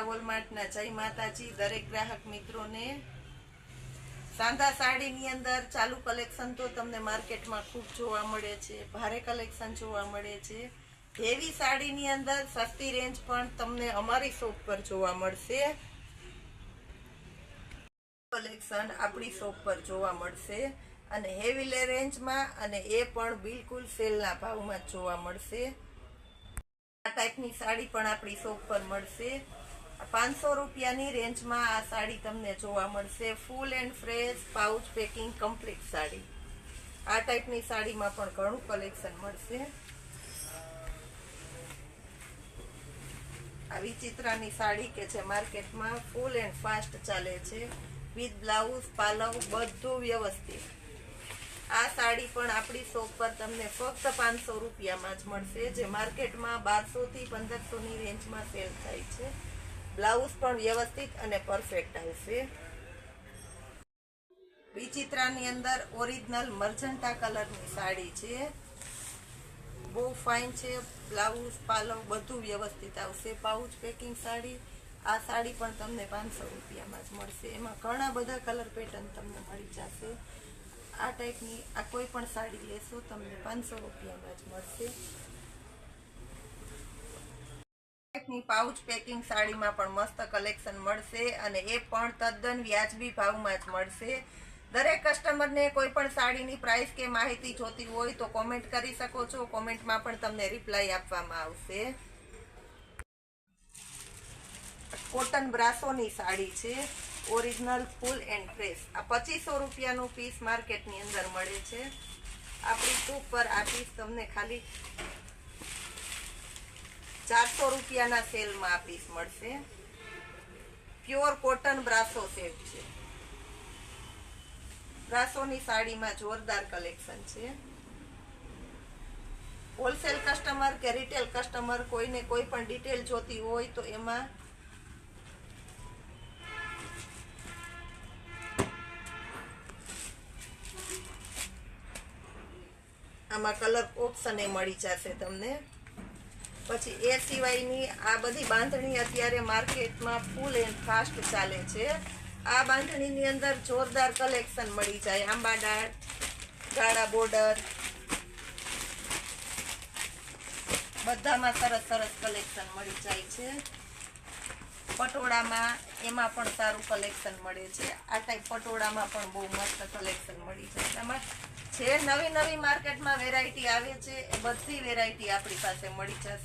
માર્ટના જય માતાજી. દરેક ગ્રાહક મિત્રોને સાંધા સાડીની અંદર ચાલુ કલેક્શન તો તમને માર્કેટમાં ખૂબ જોવા મળે છે, ભારે કલેક્શન જોવા મળે છે. હેવી સાડીની અંદર સસ્તી રેન્જ પણ તમને અમારી શોપ પર જોવા મળશે. કલેક્શન આપણી શોપ પર જોવા મળશે અને હેવી રેન્જમાં અને એ પણ બિલકુલ સેલના ભાવમાં જોવા મળશે. આ ટાઈપની સાડી પણ આપણી શોપ પર મળશે. પાંચસો રૂપિયાની રેન્જમાં આ સાડી તમને જોવા મળશે. Full and fresh pouch packing complete sari. આ ટાઈપની સાડીમાં પણ ઘણું કલેક્શન મળશે. આ વિચિત્રાની સાડી કે જે માર્કેટમાં ફૂલ એન્ડ ફાસ્ટ ચાલે છે. વિથ બ્લાઉઝ પાલવ બધું વ્યવસ્થિત. આ સાડી પણ આપણી શોપ પર તમને ફક્ત પાંચસો રૂપિયામાં જ મળશે, જે માર્કેટમાં બારસોથી પંદરસોની રેન્જમાં સેલ થાય છે. બ્લાઉઝ પણ વ્યવસ્થિત અને પરફેક્ટ આવશે વિચિત્રાની અંદર ઓરિજિનલ મર્જન્ટા કલરની સાડી છે. બહુ ફાઇન છે, બ્લાઉઝ, પાલવ બધું વ્યવસ્થિત આવશે. પાઉચ પેકિંગ સાડી, આ સાડી પણ તમને પાંચસો રૂપિયામાં જ મળશે. એમાં ઘણા બધા કલર પેટર્ન તમને મળી જશે. આ ટાઈપની આ કોઈ પણ સાડી લેશો, તમને પાંચસો રૂપિયામાં જ મળશે. ટાઈપની પાઉચ પેકિંગ સાડીમાં પણ મસ્ત કલેક્શન મળશે અને એ પણ તદ્દન વ્યાજબી ભાવમાં જ મળશે. દરેક કસ્ટમરને કોઈ પણ સાડીની પ્રાઇસ કે માહિતી જોતી હોય તો કોમેન્ટ કરી શકો છો. કોમેન્ટમાં પણ તમને રિપ્લાય આપવામાં આવશે. કોટન બ્રાસોની સાડી છે. ઓરિજિનલ ફૂલ એન્ડ ફ્રેશ આ પચીસો રૂપિયાનું પીસ માર્કેટની અંદર મળે છે. આપણી ટૂંક પર આ પીસ તમને ખાલી ચારસો રૂપિયાના સેલમાં આ પીસ મળશે. પ્યોર કોટન બ્રાસો સેટ છે. બ્રાસોની સાડીમાં જોરદાર કલેક્શન છે. હોલસેલ કસ્ટમર કે રિટેલ કસ્ટમર કોઈને કોઈ પણ ડિટેલ જોતી હોય તો એમાં આમાં કલર ઓપ્શન એ મળી જશે તમને. પછી એ સિવાયની આ બધી બાંધણી અત્યારે માર્કેટમાં ફૂલ એન્ડ ફાસ્ટ ચાલે છે. આ બાંધણીની અંદર જોરદાર કલેક્શન મળી જાય. આંબા ડાળ ગાળા બોર્ડર, બધામાં સરસ સરસ કલેક્શન મળી જાય છે. પટોળામાં એમાં પણ સારું કલેક્શન મળે છે. આ ટાઈપ પટોળામાં પણ બહુ મસ્ત કલેક્શન મળી જાય એમાં જે નવી નવી માર્કેટમાં વેરાયટી આવે છે, એ બધી વેરાયટી આપણી પાસે મળી જશે.